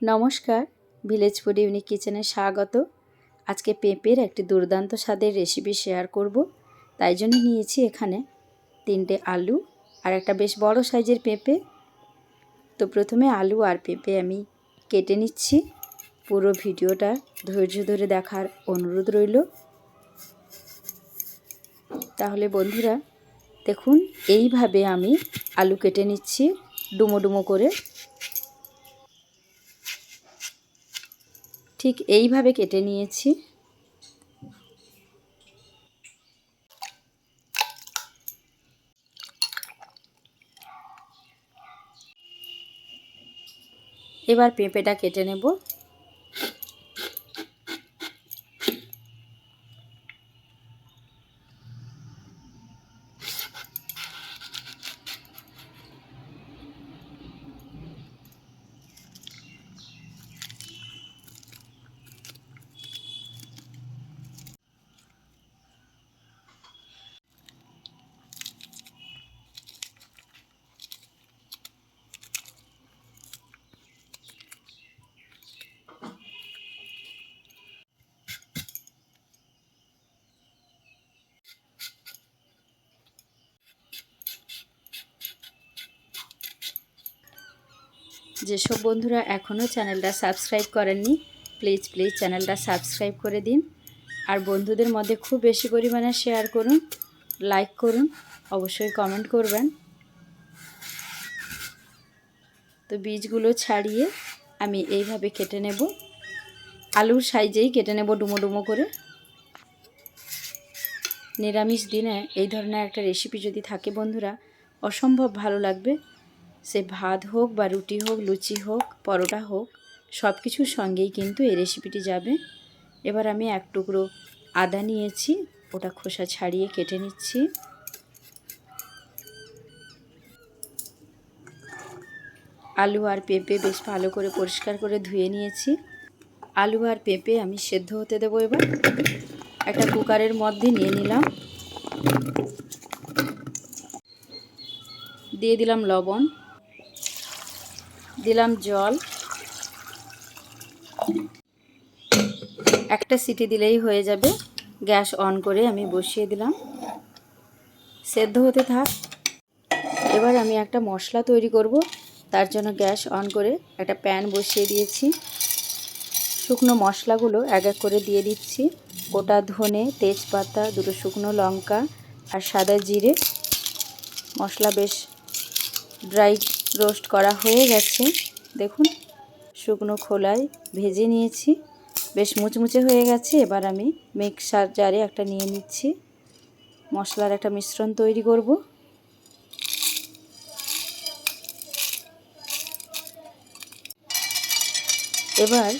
নমস্কার village food unique কিচেনে স্বাগত। আজকে পেঁপের একটি দুর্দান্ত স্বাদের রেসিপি শেয়ার করব। তাই জন্য নিয়েছি এখানে তিনটে আলু আর একটা বেশ বড় সাইজের পেঁপে। তো প্রথমে আলু আর পেঁপে আমি কেটে নিচ্ছি। পুরো ভিডিওটা ধৈর্য ধরে দেখার অনুরোধ রইল। তাহলে বন্ধুরা, দেখুন, এইভাবে আমি আলু কেটে নিচ্ছি, ডুমো ডুমো করে। ঠিক এইভাবে কেটে নিয়েছি। এবার পেঁপেটা কেটে নেব। যেসব বন্ধুরা এখনও চ্যানেলটা সাবস্ক্রাইব করেননি, প্লিজ প্লিজ চ্যানেলটা সাবস্ক্রাইব করে দিন। আর বন্ধুদের মধ্যে খুব বেশি পরিমাণে শেয়ার করুন লাইক করুন, অবশ্যই কমেন্ট করবেন। তো বীজগুলো ছাড়িয়ে আমি এইভাবে কেটে নেব। আলুর সাইজেই কেটে নেব ডুমো ডুমো করে। নিরামিষ দিনে এই ধরনের একটা রেসিপি যদি থাকে বন্ধুরা, অসম্ভব ভালো লাগবে। সে ভাত হোক বা রুটি হোক, লুচি হোক, পরোটা হোক সব কিছুর সঙ্গেই কিন্তু এই রেসিপিটি যাবে। এবার আমি এক টুকরো আদা নিয়েছি, ওটা খোসা ছাড়িয়ে কেটে নিচ্ছি। আলু আর পেঁপে বেশ ভালো করে পরিষ্কার করে ধুয়ে নিয়েছি। আলু আর পেঁপে আমি সেদ্ধ হতে দেবো এবার। একটা কুকারের মধ্যে নিয়ে নিলাম। দিয়ে দিলাম লবণ। দিলাম জল। একটা সিটি দিলেই হয়ে যাবে। গ্যাস অন করে আমি বসিয়ে দিলাম। সেদ্ধ হতে থাক। এবার আমি একটা মশলা তৈরি করব। তার জন্য গ্যাস অন করে একটা প্যান বসিয়ে দিয়েছি। শুকনো মশলাগুলো এক এক করে দিয়ে দিচ্ছি। গোটা ধনে, তেজপাতা, দুটো শুকনো লঙ্কা আর সাদা জিরে। মশলা বেশ ড্রাই রোস্ট করা হয়ে গেছে। দেখুন, শুকনো খোলায় ভেজে নিয়েছি। বেশ মুচমুচে হয়ে গেছে। এবার আমি মিক্সার জারে একটা নিয়ে নিচ্ছি। মশলার একটা মিশ্রণ তৈরি করব। এবার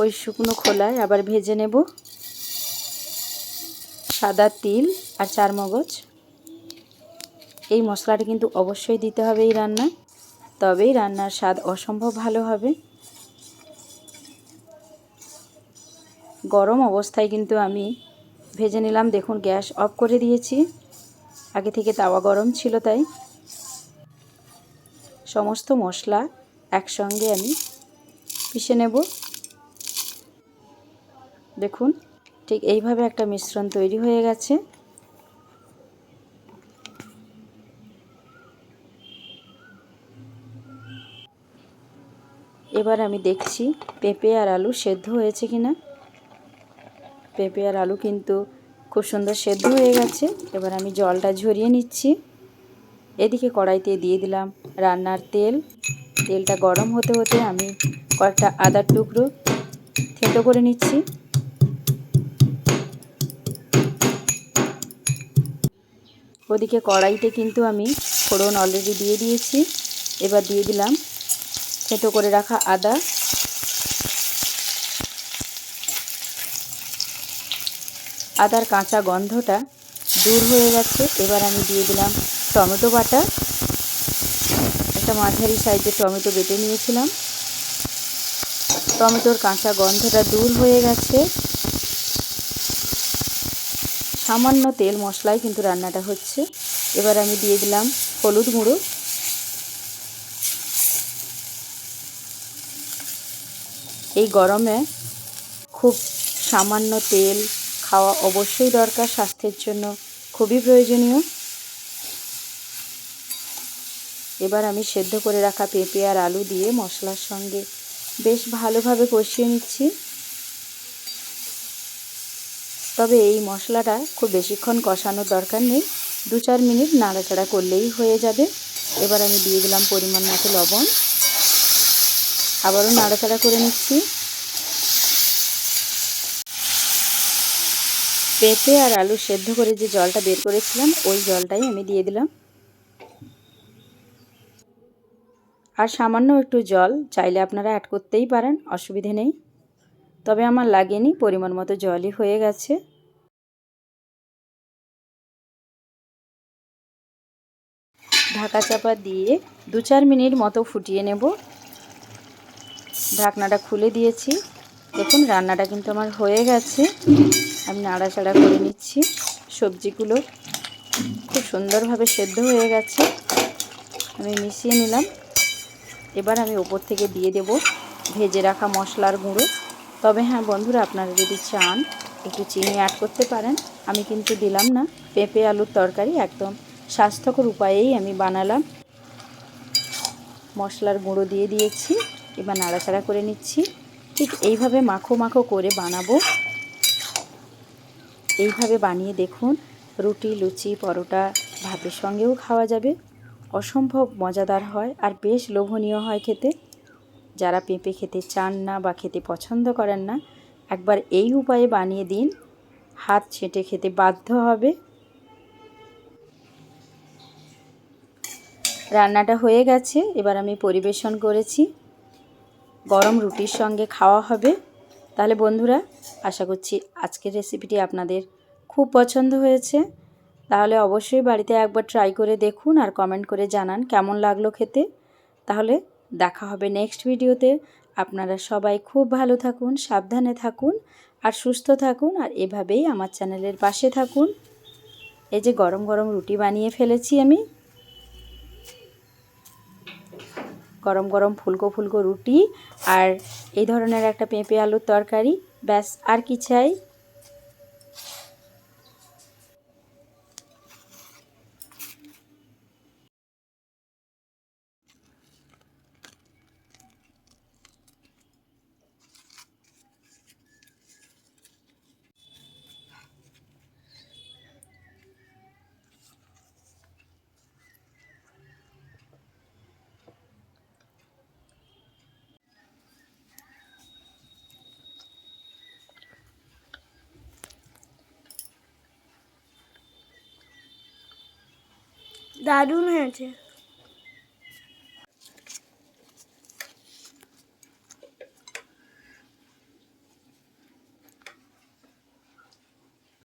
ওই শুকনো খোলায় আবার ভেজে নেব। সাদা তিল আর চার মগজ এই মশলাটা কিন্তু অবশ্যই দিতে হবে এই রান্নায়। তবেই রান্নার স্বাদ অসম্ভব ভালো হবে। গরম অবস্থায় কিন্তু আমি ভেজে নিলাম। দেখুন, গ্যাস অফ করে দিয়েছি। আগে থেকে তাওয়া গরম ছিল তাই। সমস্ত মশলা একসঙ্গে আমি পিষে নেব। দেখুন, ঠিক এইভাবে একটা মিশ্রণ তৈরি হয়ে গেছে। এবার আমি দেখছি পেঁপে আর আলু সেদ্ধ হয়েছে কি না পেঁপে আর আলু কিন্তু খুব সুন্দর সেদ্ধ হয়ে গেছে। এবার আমি জলটা ঝরিয়ে নিচ্ছি। এদিকে কড়াইতে দিয়ে দিলাম রান্নার তেল। তেলটা গরম হতে হতে আমি কয়েকটা আদার টুকরো থেতো করে নিচ্ছি। ওদিকে কড়াইতে কিন্তু আমি ফোড়ন অলরেডি দিয়ে দিয়েছি। এবার দিয়ে দিলাম থেতো করে রাখা আদা। আদার কাঁচা গন্ধটা দূর হয়ে গেছে। এবার আমি দিয়ে দিলাম টমেটো বাটা। একটা মাঝারি সাইজের টমেটো বেটে নিয়েছিলাম। টমেটোর কাঁচা গন্ধটা দূর হয়ে গেছে। সামান্য তেল মশলায় কিন্তু রান্নাটা হচ্ছে। এবার আমি দিয়ে দিলাম হলুদ গুঁড়ো। এই গরমে খুব সামান্য তেল খাওয়া অবশ্যই দরকার, স্বাস্থ্যের জন্য খুবই প্রয়োজনীয়। এবার আমি সেদ্ধ করে রাখা পেঁপে আর আলু দিয়ে মশলার সঙ্গে বেশ ভালোভাবে কষিয়ে নিচ্ছি। তবে এই মশলাটা খুব বেশিক্ষণ কষানোর দরকার নেই দু চার মিনিট নাড়াচাড়া করলেই হয়ে যাবে। এবার আমি দিয়ে দিলাম পরিমাণ মতো লবণ। আবারও নাড়াচাড়া করে নিচ্ছি। পেঁপে আর আলু সেদ্ধ করে যে জলটা বের করেছিলাম, ওই জলটাই আমি দিয়ে দিলাম। আর সামান্য একটু জল, চাইলে আপনারা অ্যাড করতেই পারেন, অসুবিধে নেই। তবে আমার লাগেনি, পরিমাণ মতো জলই হয়ে গেছে। ঢাকা চাপা দিয়ে দু চার মিনিট মতো ফুটিয়ে নেব। ঢাকনাটা খুলে দিয়েছি। দেখুন, রান্নাটা কিন্তু আমার হয়ে গেছে। আমি নাড়াচাড়া করে নিচ্ছি। সবজিগুলো খুব সুন্দরভাবে সেদ্ধ হয়ে গেছে। আমি মিশিয়ে নিলাম। এবার আমি ওপর থেকে দিয়ে দেব ভেজে রাখা মশলার গুঁড়ো। তবে হ্যাঁ বন্ধুরা, আপনারা যদি চান, একটু চিনি অ্যাড করতে পারেন। আমি কিন্তু দিলাম না। পেঁপে আলুর তরকারি একদম স্বাস্থ্যকর উপায়েই আমি বানালাম। মশলার গুঁড়ো দিয়ে দিয়েছি। এবার নাড়াচাড়া করে নিচ্ছি। ঠিক এইভাবে মাখো মাখো করে বানাবো। এইভাবে বানিয়ে দেখুন, রুটি, লুচি, পরোটা ভাতের সঙ্গেও খাওয়া যাবে। অসম্ভব মজাদার হয় আর বেশ লোভনীয় হয় খেতে। যারা পেঁপে খেতে চান না বা খেতে পছন্দ করেন না, একবার এই উপায়ে বানিয়ে দিন। হাত ছেঁটে খেতে বাধ্য হবে। রান্নাটা হয়ে গেছে, এবার আমি পরিবেশন করেছি। গরম রুটির সঙ্গে খাওয়া হবে। তাহলে বন্ধুরা, আশা করছি আজকের রেসিপিটি আপনাদের খুব পছন্দ হয়েছে। তাহলে অবশ্যই বাড়িতে একবার ট্রাই করে দেখুন আর কমেন্ট করে জানান কেমন লাগল খেতে। তাহলে দেখা হবে নেক্সট ভিডিওতে আপনারা সবাই খুব ভালো থাকুন, সাবধানে থাকুন আর সুস্থ থাকুন আর এভাবেই আমার চ্যানেলের পাশে থাকুন। এই যে গরম গরম রুটি বানিয়ে ফেলেছি আমি। গরম গরম ফুলকো ফুলকো রুটি আর এই ধরনের একটা পেঁপে আলুর তরকারি, ব্যাস, আর কি চাই? দারুণ হয়েছে।